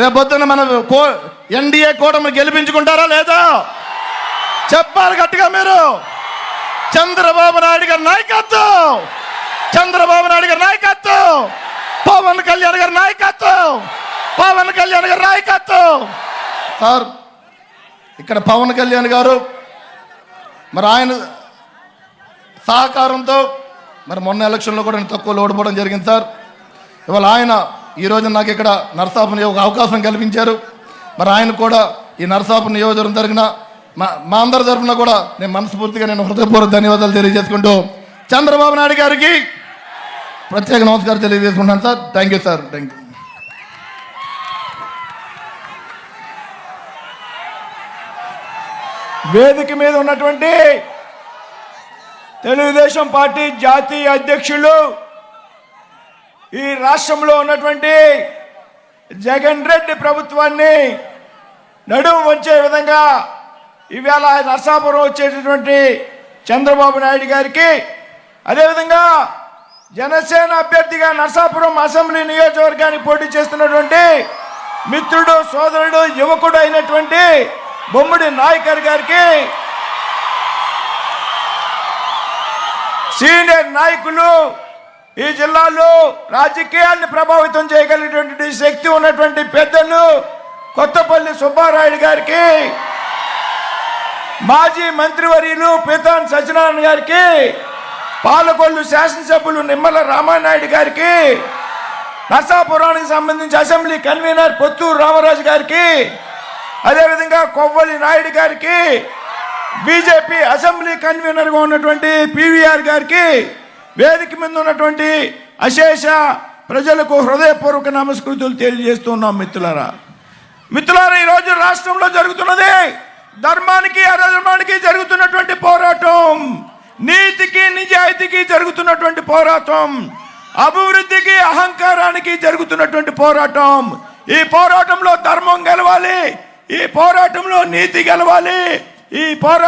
రేపొద్దున మన కో ఎన్డీఏ కూటమి గెలిపించుకుంటారా లేదా? చెప్పాలి గట్టిగా మీరు. చంద్రబాబు నాయుడు గారి నాయకత్వం. చంద్రబాబు నాయుడు గారి నాయకత్వం. పవన్ కళ్యాణ్ గారి నాయకత్వం. పవన్ కళ్యాణ్ గారి నాయకత్వం. సార్ ఇక్కడ పవన్ కళ్యాణ్ గారు మరి ఆయన సహకారంతో మరి మొన్న ఎలక్షన్లో కూడా నేను తక్కువ ఓడిపోవడం జరిగింది సార్. ఇవాళ ఆయన ఈరోజు నాకు ఇక్కడ నరసాపుని ఒక అవకాశం కల్పించారు. మరి ఆయన కూడా ఈ నరసాపు నియోజకవర్గం జరిగిన మా మా అందరి తరఫున కూడా నేను మనస్ఫూర్తిగా నేను హృదయపూర్వక ధన్యవాదాలు తెలియజేసుకుంటూ చంద్రబాబు నాయుడు గారికి ప్రత్యేక నమస్కారం తెలియజేసుకుంటాను sir. Thank you sir thank you వేదిక మీద ఉన్నటువంటి తెలుగుదేశం పార్టీ జాతీయ అధ్యక్షులు ఈ రాష్ట్రంలో ఉన్నటువంటి జగన్ రెడ్డి ప్రభుత్వాన్ని నడుము వంచే విధంగా ఈవేళ నరసాపురం వచ్చేటటువంటి చంద్రబాబు నాయుడు గారికి అదేవిధంగా జనసేన అభ్యర్థిగా నర్సాపురం అసెంబ్లీ నియోజకవర్గానికి పోటీ చేస్తున్నటువంటి మిత్రుడు సోదరుడు యువకుడు అయినటువంటి బొమ్మడి నాయకర్ గారికి సీనియర్ నాయకులు ఈ జిల్లాలో రాజకీయాన్ని ప్రభావితం చేయగలిగినటువంటి శక్తి ఉన్నటువంటి పెద్దలు కొత్తపల్లి సుబ్బారాయుడు గారికి మాజీ మంత్రివర్యులు పీతాన్ సత్యనారాయణ గారికి పాలకొల్లు శాసనసభ్యులు నిమ్మల రామానాయుడు గారికి నర్సాపురానికి సంబంధించి అసెంబ్లీ కన్వీనర్ పొత్తూరు రామరాజు గారికి అదేవిధంగా కొవ్వలి నాయుడు గారికి బీజేపీ అసెంబ్లీ కన్వీనర్గా ఉన్నటువంటి పీవీఆర్ గారికి వేదిక మీద ఉన్నటువంటి అశేష ప్రజలకు హృదయపూర్వక నమస్కృతులు తెలియజేస్తున్నాం మిత్రులారా. మిత్రులారా ఈరోజు రాష్ట్రంలో జరుగుతున్నది ధర్మానికి అధర్మానికి జరుగుతున్నటువంటి పోరాటం. నీతికి నిజాయితీకి జరుగుతున్నటువంటి పోరాటం. అభివృద్ధికి అహంకారానికి జరుగుతున్నటువంటి పోరాటం. ఈ పోరాటంలో ధర్మం గెలవాలి. ఈ పోరాటంలో నీతి గెలవాలి. ఈ పోరాటం